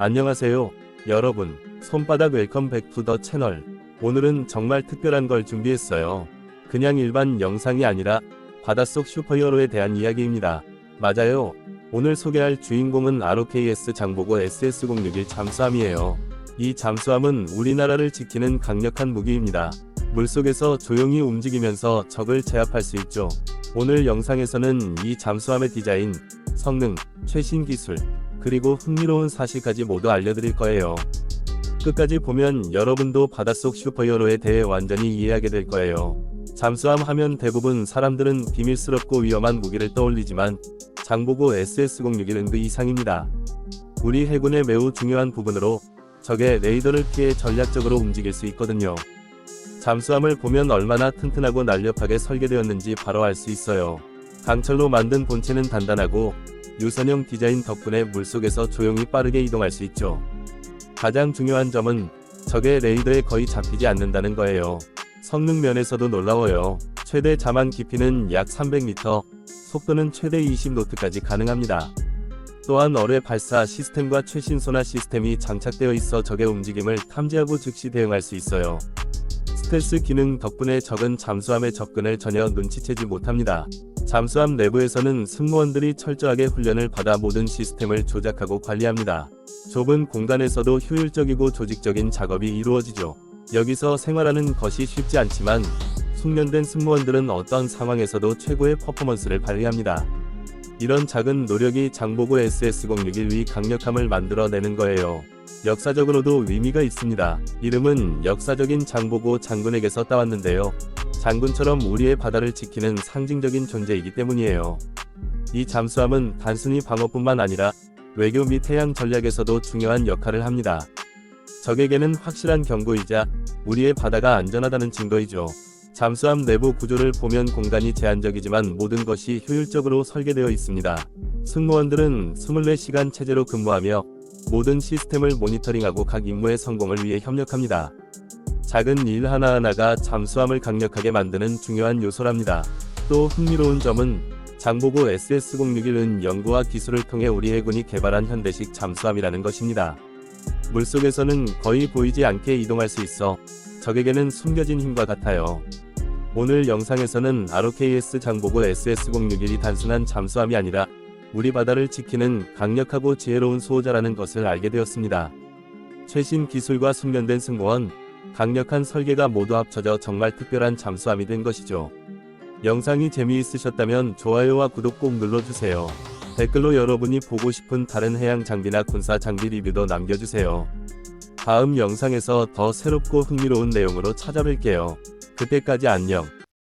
안녕하세요. 여러분, 손바닥 웰컴 백 투 더 채널. 오늘은 정말 특별한 걸 준비했어요. 그냥 일반 영상이 아니라 바닷속 슈퍼히어로에 대한 이야기입니다. 맞아요. 오늘 소개할 주인공은 ROKS 장보고 SS061 잠수함이에요. 이 잠수함은 우리나라를 지키는 강력한 무기입니다. 물속에서 조용히 움직이면서 적을 제압할 수 있죠. 오늘 영상에서는 이 잠수함의 디자인, 성능, 최신 기술, 그리고 흥미로운 사실까지 모두 알려드릴 거예요. 끝까지 보면 여러분도 바닷속 슈퍼히어로에 대해 완전히 이해하게 될 거예요. 잠수함 하면 대부분 사람들은 비밀스럽고 위험한 무기를 떠올리지만 장보고 SS061은 그 이상입니다. 우리 해군의 매우 중요한 부분으로 적의 레이더를 피해 전략적으로 움직일 수 있거든요. 잠수함을 보면 얼마나 튼튼하고 날렵하게 설계되었는지 바로 알 수 있어요. 강철로 만든 본체는 단단하고 유선형 디자인 덕분에 물속에서 조용히 빠르게 이동할 수 있죠. 가장 중요한 점은 적의 레이더에 거의 잡히지 않는다는 거예요. 성능 면에서도 놀라워요. 최대 자만 깊이는 약 300m, 속도는 최대 20노트까지 가능합니다. 또한 어뢰 발사 시스템과 최신 소나 시스템이 장착되어 있어 적의 움직임을 탐지하고 즉시 대응할 수 있어요. 스텔스 기능 덕분에 적은 잠수함의 접근을 전혀 눈치채지 못합니다. 잠수함 내부에서는 승무원들이 철저하게 훈련을 받아 모든 시스템을 조작하고 관리합니다. 좁은 공간에서도 효율적이고 조직적인 작업이 이루어지죠. 여기서 생활하는 것이 쉽지 않지만 숙련된 승무원들은 어떤 상황에서도 최고의 퍼포먼스를 발휘합니다. 이런 작은 노력이 장보고 SS061위 강력함을 만들어내는 거예요. 역사적으로도 의미가 있습니다. 이름은 역사적인 장보고 장군에게서 따왔는데요. 장군처럼 우리의 바다를 지키는 상징적인 존재이기 때문이에요. 이 잠수함은 단순히 방어뿐만 아니라 외교 및 해양 전략에서도 중요한 역할을 합니다. 적에게는 확실한 경고이자 우리의 바다가 안전하다는 증거이죠. 잠수함 내부 구조를 보면 공간이 제한적이지만 모든 것이 효율적으로 설계되어 있습니다. 승무원들은 24시간 체제로 근무하며 모든 시스템을 모니터링하고 각 임무의 성공을 위해 협력합니다. 작은 일 하나하나가 잠수함을 강력하게 만드는 중요한 요소랍니다. 또 흥미로운 점은 장보고 SS061은 연구와 기술을 통해 우리 해군이 개발한 현대식 잠수함이라는 것입니다. 물속에서는 거의 보이지 않게 이동할 수 있어 적에게는 숨겨진 힘과 같아요. 오늘 영상에서는 ROKS 장보고 SS061이 단순한 잠수함이 아니라 우리 바다를 지키는 강력하고 지혜로운 수호자라는 것을 알게 되었습니다. 최신 기술과 숙련된 승무원, 강력한 설계가 모두 합쳐져 정말 특별한 잠수함이 된 것이죠. 영상이 재미있으셨다면 좋아요와 구독 꼭 눌러주세요. 댓글로 여러분이 보고 싶은 다른 해양 장비나 군사 장비 리뷰도 남겨주세요. 다음 영상에서 더 새롭고 흥미로운 내용으로 찾아뵐게요. 그때까지 안녕.